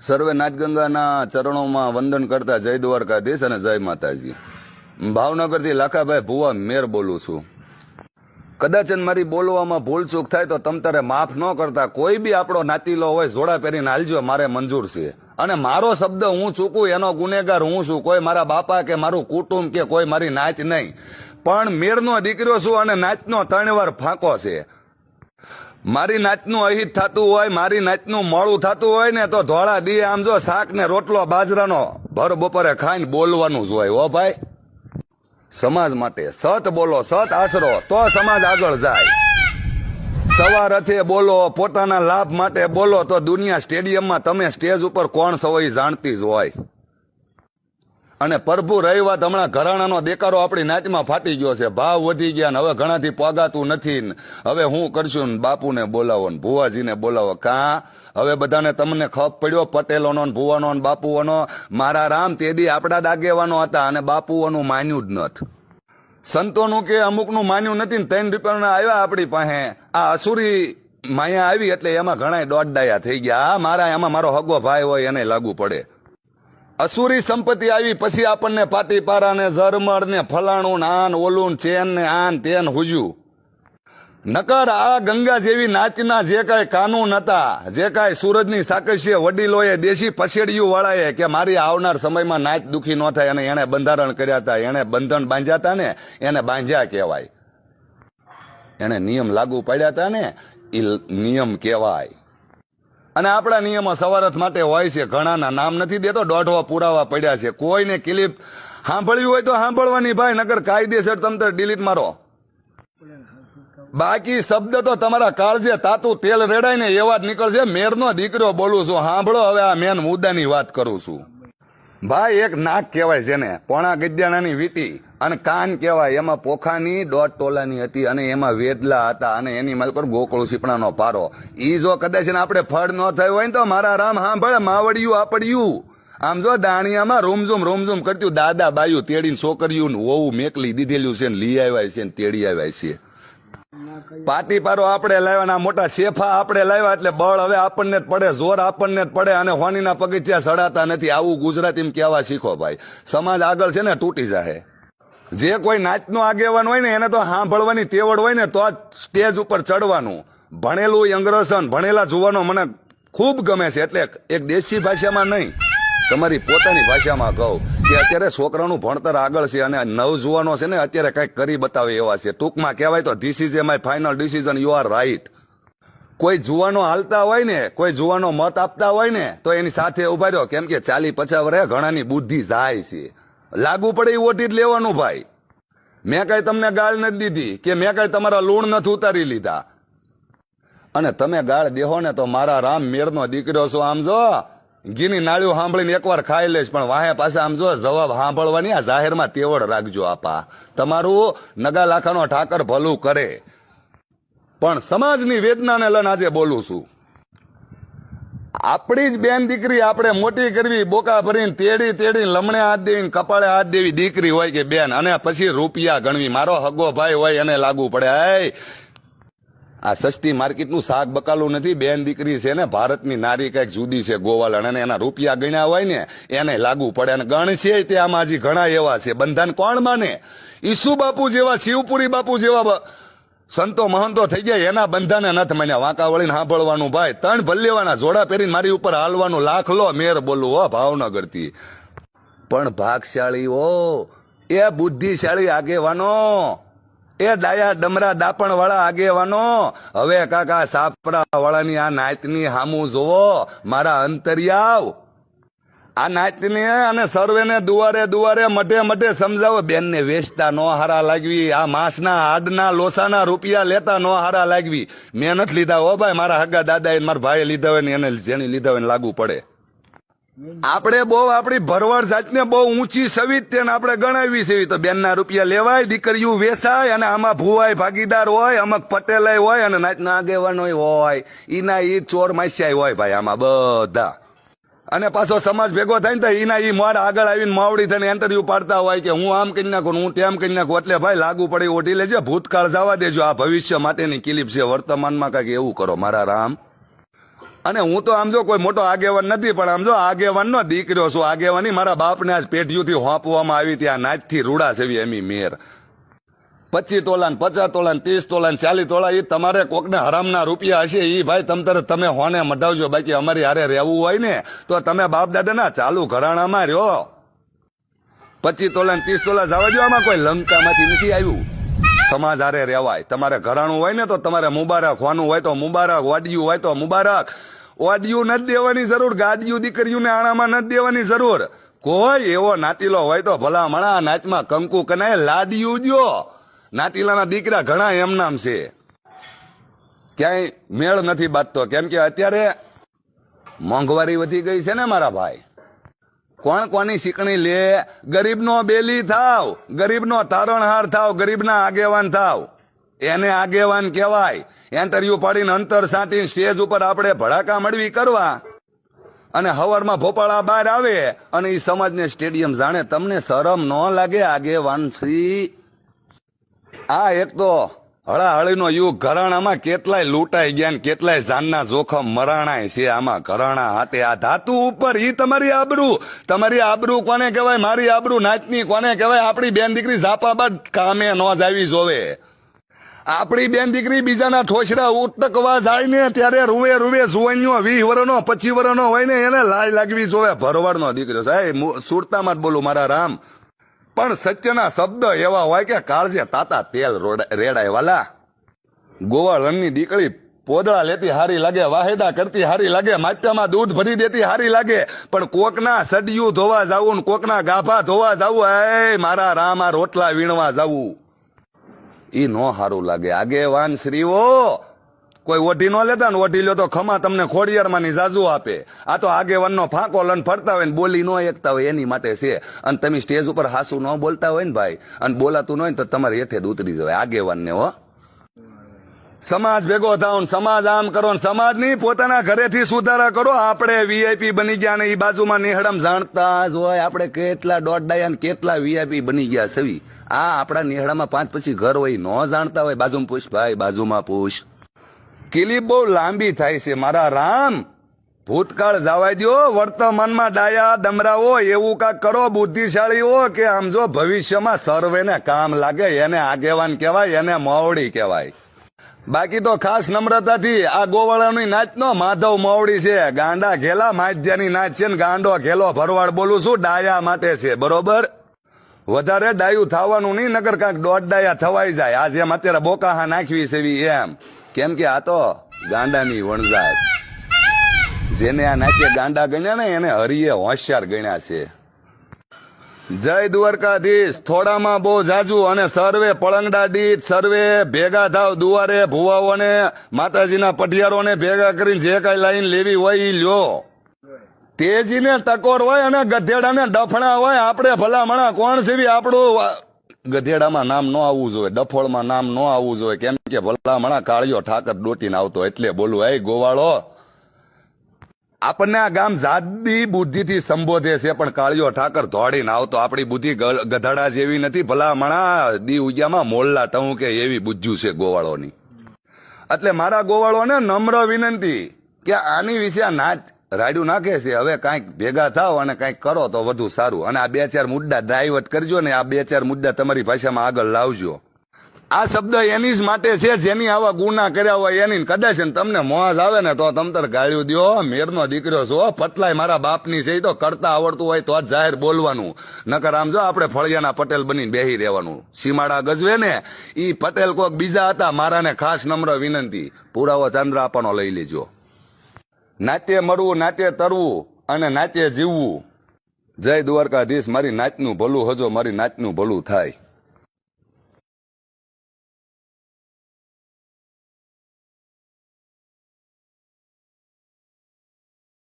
સર્વે નાચગંગાના ચરણોમાં વંદન કરતા જય દ્વારકાધીશ અને જય માતાજી. ભાવનગરથી લાખાભાઈ ભુવા મેર બોલું છું. કદાચ મારી બોલવામાં ભૂલચૂક થાય તો તમ તારે માફ ન કરતા કોઈ બી આપણો નાતીલો હોય જોડા પહેરીને હાલજો, મારે મંજૂર છે. અને મારો શબ્દ હું ચૂકું, એનો ગુનેગાર હું છું, કોઈ મારા બાપા કે મારું કુટુંબ કે કોઈ મારી નાચ નહીં. પણ મેરનો દીકરો છું અને નાચનો ત્રણ વાર ફાંકો છે. મારી નાચનું અહિત થતું હોય, મારી નાચનું મોડું થતું હોય ને, તો ધોળા દી આમ જો શાક ને રોટલો બાજરાનો ભર બપોરે ખાઈને બોલવાનું જ હોય. હો ભાઈ, સમાજ માટે સત બોલો, સત આશરો, તો સમાજ આગળ જાય. સવાર રથે બોલો, પોતાના લાભ માટે બોલો, તો દુનિયા સ્ટેડિયમમાં તમે સ્ટેજ ઉપર કોણ સવય જાણતી જ હોય. અને પ્રભુ રહી વાત હમણાં ઘરાણાનો દેકારો આપણી નાચમાં ફાટી ગયો છે. ભાવ વધી ગયા ને હવે ઘણાથી પોગાતું નથી હવે હું કરશું ને બાપુને બોલાવો ને ભુવાજીને બોલાવો. કા? હવે બધાને તમને ખપ પડ્યો, પટેલોનો ને ભુવાનો ને બાપુઓનો. મારા રામ તેદી આપણા દાગેવાનો હતા અને બાપુઓનું માન્યું જ નથી. સંતોનું કે અમુકનું માન્યું નથી ને ત્રણ રૂપિયાના આવ્યા આપણી પાસે. આ અસુરી માયા આવી એટલે એમાં ઘણા દોડડાયા થઈ ગયા. મારા, એમાં મારો હગો ભાઈ હોય એને લાગુ પડે. અસુરી સંપત્તિ આવી, પછી આપણને પાટીપારા ને ઝરમર ને ફલાણું ને આન, ઓલું ચેન ને આન, તેન હુજ્યું. નકર આ ગંગા જેવી નાચના જે કાંઈ કાનૂન હતા, જે કાંઈ સૂરજની સાકસ્ય વડીલોએ દેશી પછેડિયું વાળાએ કે મારી આવનાર સમયમાં નાચ દુખી ન થાય અને એને બંધારણ કર્યા હતા એને બંધન બાંધ્યા હતા ને, એને બાંધ્યા કહેવાય. એને નિયમ લાગુ પાડ્યા હતા ને એ નિયમ કહેવાય. અને આપણા નિયમો સવારથ માટે હોય છે. ઘણાના નામ નથી દેતો, દોઢવા પુરાવા પડ્યા છે. કોઈને ક્લિપ સાંભળ્યું હોય તો સાંભળવાની ભાઈ નગર કાયદેસર તમે ડિલીટ મારો. બાકી શબ્દ તો તમારા કાળજે તાતું તેલ રેડાય ને એવા જ નીકળશે. મેરનો દીકરો બોલું છું સાંભળો હવે આ મેન મુદ્દાની વાત કરું છું. ભાઈ, એક નાક કહેવાય છે ને પોણા ગદ્યાણાની વીટી. અને કાન કહેવાય, એમાં પોખાની દોઢ તોલાની હતી અને એમાં વેદલા હતા અને એની માલ પર ગોકળું સીપણાનો પારો. ઈ જો કદાચ આપણે ફળ ન થયું હોય ને તો મારા રામ સાંભળે માવડિયું આપડ્યું. આમ જો દાણિયામાં રોમઝુમ, રૂમઝૂમ કરતું દાદા બાયું તેડીને છોકરીયું ઓવું મેકલી દીધેલું છે ને લઈ આવ્યા છે ને તેડી આવ્યા છે. પાટી પારો આપણે લાવ્યા મોટા શેફા આપણે લાવ્યા એટલે બળ હવે આપણને જ પડે, જોર આપણને જ પડે અને હોનીના પગથિયા સડાતા નથી. આવું ગુજરાતીમાં કહેવા શીખો ભાઈ. સમાજ આગળ છે ને, તૂટી જાહે. જે કોઈ નાચનો આગેવાન હોય ને એને તો સાંભળવાની તેવડ હોય ને તો જ સ્ટેજ ઉપર ચડવાનું. ભણેલું યંગ્રસન, ભણેલા જુવાનો મને ખૂબ ગમે છે, એટલે એક દેશી ભાષામાં નહીં, તમારી પોતાની ભાષામાં કહું કે અત્યારે છોકરાનું ભણતર આગળ છે અને નવ જુવાનો છે ને અત્યારે કંઈક કરી બતાવે એવા છે. ટૂંકમાં કહેવાય તો this is a my final decision you are right કોઈ જુવાનો હાલતા હોય ને, કોઈ જુવાનો મત આપતા હોય ને, તો એની સાથે ઊભા રહ્યો. કેમ કે ચાલી પચાસ વર્ષે ઘણાની બુદ્ધિ જાય છે. લાગુ પડે એ ઓટી જ લેવાનું ભાઈ. મેં કઈ તમને ગાળ નથી દીધી કે મેં કઈ તમારા લૂણ નથી ઉતારી લીધા. અને તમે ગાળ દેહો ને તો મારા રામ મેરનો દીકરો છો આમ જો. ગીની નાળિયું સાંભળીને એકવાર ખાઈ લઈશ, પણ વાહે પાસે આમ જો જવાબ સાંભળવાની આ જાહેરમાં તેવડ રાખજો આપા. તમારું નગા લાખાનો ઠાકર ભલું કરે. પણ સમાજની વેદનાને લઈને આજે બોલું છું. આપણી જ બેન દીકરી આપણે મોટી કરવી, બોકા ભરીને તેડી તેડી લમણે હાથ દેવી કપાળે હાથ દેવી દીકરી હોય કે બેન, અને પછી રૂપિયા ગણવી. મારો હગો ભાઈ હોય એને લાગુ પડે. આ સસ્તી માર્કેટનું શાક બકાલું નથી. બેન દીકરી છે ને, ભારતની નારી કંઈક જુદી છે, ગોવાલણ. અને એના રૂપિયા ગણ્યા હોય ને, એને લાગુ પડે. અને ગણ છે તે આમાં ઘણા એવા છે. બંધન કોણ માને? ઈસુ બાપુ જેવા, શિવપુરી બાપુ જેવા સંતો મહંતો થઈ ગયા, એના બંધાને નથી મને વાંકા વળીને સાંભળવાનું ભાઈ ત્રણ ભલ્લેવાના જોડા પહેરીને મારી ઉપર હાલવાનું લાખ લો મેર બોલું, હો ભાવનગરથી. પણ ભાગશાળી ઓ એ બુદ્ધિશાળી આગેવાનો, એ ડાયા ડમરા ડાપણ વાળા આગેવાનો. હવે કાકા સાપરા વાળાની આ નાતની હામું જોવો, મારા અંતરિયાવ. આ નાચને અને સર્વેને દુવારે દુવારે મઢે મઢે સમજાવો, બેનને વેચતા નો હારા લાગવી, આ માંસના હાડના લોસાના રૂપિયા લેતા નો હારા લાગવી. મેં નથી લીધા હો ભાઈ, મારા હગા દાદા મારા ભાઈએ લીધા હોય ને એને જેની લીધા હોય ને લાગુ પડે. આપણે બહુ આપણી ભરવાડ જાતને બહુ ઊંચી સવી તેને આપણે ગણાવી છે તો બેનના રૂપિયા લેવાય, દીકરીઓ વેસાય અને આમાં ભુવાય ભાગીદાર હોય, અમુક પટેલાય હોય અને નાચના આગેવાનો હોય. ઈના ઈ ચોર માસ્યાય હોય ભાઈ આમાં બધા. અને પાછો સમાજ ભેગો થાય ને તો એના ઈ મારા આગળ આવીને માવડી થઈને ઇન્ટરવ્યુ પાડતા હોય કે હું આમ કરી નાખું હું તેમ કરી નાખું. એટલે ભાઈ લાગુ પડે ઓઢી લેજો. ભૂતકાળ જવા દેજો. આ ભવિષ્ય માટેની કિલીપ છે. વર્તમાનમાં કાંઈક એવું કરો. મારા રામ. અને હું તો આમ જો કોઈ મોટો આગેવાન નથી, પણ આમ જો આગેવાનનો દીકરો છું. આગેવાની મારા બાપને આજ પેઢીઓથી હોંપવામાં આવી ત્યાં નાચથી રૂડા સેવી એમી મેર. પચીસ તોલા પચાસ તોલા ત્રીસ તોલા ને ચાલીસ તોલા એ તમારે કોકને હરામના રૂપિયા હશે એ ભાઈ તમ તારે તમે હોને મટાવજો બાકી અમારી હારે રહેવું હોય ને, તો તમે બાપ દાદાના ચાલુ ઘરાણામાં રહ્યો પચીસ તોલા ત્રીસ તોલા જવા દો આમાં કોઈ લંકામાંથી નથી આવ્યું. સમાજ હારે રહેવાય. તમારે ઘરાણું હોય ને તો તમારે મુબારક હોવાનું હોય તો મુબારક, વાડિયું હોય તો મુબારક. વાડિયું નથી દેવાની જરૂર, ગાડિયું દીકરીઓને આણામાં નથી દેવાની જરૂર. કોઈ એવો નાતીલો હોય તો ભલા મણા નાચમાં કંકુ કનાય, લાડિયું દ્યો. નાતીલાના દીકરા ઘણા એમ નામ છે. ક્યાંય મેળ નથી બાંધતો. કેમ કે અત્યારે મોંઘવારી વધી ગઈ છે ને મારા ભાઈ. કોણ કોની શીકણી લે? ગરીબનો બેલી થાવ, ગરીબનો તારણહાર થાવ, ગરીબના આગેવાન થાવ. એને આગેવાન કહેવાય. એન્ટરવ્યુ પાડીને અંતર સાંટીને સ્ટેજ ઉપર આપણે ભડાકા મળવી કરવા. અને હવારમાં ભોપાળા બહાર આવે અને એ સમાજને સ્ટેડિયમ જાણે. તમને શરમ ન લાગે, આગેવાન શ્રી? આ એક તો હળાહળીનો યુગ. ઘરાણામાં કેટલાય લૂંટાઈ ગયા ને કેટલાય જાનના જોખમ મરાણાય છે. આમાં ઘરાણા હાથે આ ધાતુ ઉપર ઈ તમારી આબરૂ. તમારી આબરૂ કોને કહેવાય? મારી આબરૂ નાચની કોને કહેવાય? આપણી બેન દીકરી ઝાપાબાદ કામે ન જાવી જોવે. આપણી બેન દીકરી બીજાના ઠોસરા ઉટકવા જાય ને ત્યારે રૂવે રૂવે જુવાનીઓ વીસ વર્ષનો પચીસ વર્ષનો હોય ને એને લાજ લાગવી જોવે. ભરવાડનો દીકરો સાહેબ સુરતામાં જ બોલું, મારા રામ. પણ સત્યના શબ્દ એવા હોય કે કાળજે તાતા તેલ રોડ- રેડાય, વાલા. ગોવાળની દીકરી પોદળા લેતી હારી લાગે, વાહેદા કરતી હારી લાગે માટ્યામાં દૂધ ભરી દેતી હારી લાગે. પણ કોકના સડિયું ધોવા જાવું કોકના ગાભા ધોવા જાવું એ મારા રામા રોટલા વીણવા જાવું. ઈ નો સારું લાગે. આગેવાન શ્રીઓ કોઈ ઓઢી ન લેતા ને ઓઢી લ્યો તો ખમા તમને ખોડિયારમાં જાજુ આપે. આ તો આગેવાનનો ફાંકો લન ફરતા હોય ને બોલી ન એકતા હોય એની માટે છે. અને તમે સ્ટેજ ઉપર હાસુ ન બોલતા હોય ને ભાઈ, અને બોલાતું ન હોય તો તમારે હેઠે જ ઉતરી જવાય. આગેવાનને હો. સમાજ ભેગો થાવ સમાજ આમ કરો સમાજની પોતાના ઘરેથી સુધારા કરો. આપણે વીઆઈપી બની ગયા ને એ બાજુમાં નિહળમ જાણતા જ હોય. આપણે કેટલા દોઢ ડાયા કેટલા વીઆઈપી બની ગયા સવી આ આપણા નિહળામાં પાંચ પછી ઘર હોય ન જાણતા હોય. બાજુમાં પૂછ, ભાઈ, બાજુમાં પૂછ. કિલીપ બહુ લાંબી થાય છે. મારા રામ, ભૂતકાળ જવાય દો વર્તમાનમાં ડાયા દમરાઓ એવું કાક કરો બુદ્ધિશાળીઓ કે આમ જો ભવિષ્યમાં સર્વેને કામ લાગે, એને આગેવાન કહેવાય, એને માવડી કહેવાય. બાકી તો ખાસ નમ્રતાથી આ ગોવાળાની નાચનો માધવ માવડી છે. ગાંડા ઘેલા, માધ્યાની નાચ છે ને ગાંડો ઘેલો ભરવાડ બોલું છું, ડાયા માટે છે. બરોબર? વધારે ડાયું થવાનું નહીં, નગર કાંક દોઢ ડાયા થવાઈ જાય. આજે અત્યારે બોકાહા નાખવી છે એમ. કેમ કે આ તો ગાંડાની વણઝાર. જેને આ નાચે ગાંડા ગણ્યા ને, એને હરિએ હોશિયાર ગણ્યા છે. જય દ્વારકાધીશ, થોડામાં બહુ જાજુ અને સર્વે પળંગડા દીઠ સર્વે ભેગા થાવ દુવારે ભુવાઓને, માતાજીના પટિયારોને ભેગા કરીને જે કઈ લાઈન લેવી હોય એ લ્યો. તેજીને ટકોર હોય અને ગધેડાને ડફણા હોય, આપણે ભલામણા કોણ સેવી આપણું ગધેડામાં નામ ન આવવું જોઈએ, ડફોળમાં નામ ન આવવું જોઈએ. કેમ કે ભલામણા કાળિયો ઠાકર ડોટીને આવતો એટલે બોલું, એ ગોવાળો, આપણને આ ગામ જાદી બુદ્ધિથી સંબોધે છે, પણ કાળિયો ઠાકર ધોડીને આવતો. આપણી બુદ્ધિ ગધાડા જેવી નથી, ભલામણા દી ઉજામાં મોલ્લા ટહું કે એવી બુજ્જુ છે ગોવાળોની. એટલે મારા ગોવાળોને નમ્ર વિનંતી કે આની વિશે આ નાચ રાડ્યું નાખે છે, હવે કાંઈક ભેગા થાવ અને કાંઈક કરો તો વધુ સારું. અને આ બે ચાર મુદ્દા ડ્રાઈવર્ટ કરજો ને આ બે ચાર મુદ્દા તમારી ભાષામાં આગળ લાવજો. આ શબ્દ એની જ માટે છે, જેની આવા ગુના કર્યા હોય એની કદાચ તમને મોજ આવે ને તો તમતર ગાળ્યું દ્યો. મેરનો દીકરો છો પટલાય મારા બાપની છે તો કરતા આવડતું હોય તો જ જાહેર બોલવાનું. નકર આમ જો આપણે ફળિયાના પટેલ બનીને બેહી રહેવાનું. સીમાડા ગજવે ને, ઈ પટેલ કોક બીજા હતા, મારાને ખાસ નમ્ર વિનંતી. પુરાવો ચાંદ્ર આપવાનો લઈ લેજો. નાટ્ય મરવું નાટ્ય તરવું અને નાટ્ય જીવવું. જય દ્વારકાધીશ, મારી નાચનું ભલું હજો, મારી નાચનું ભલું થાય.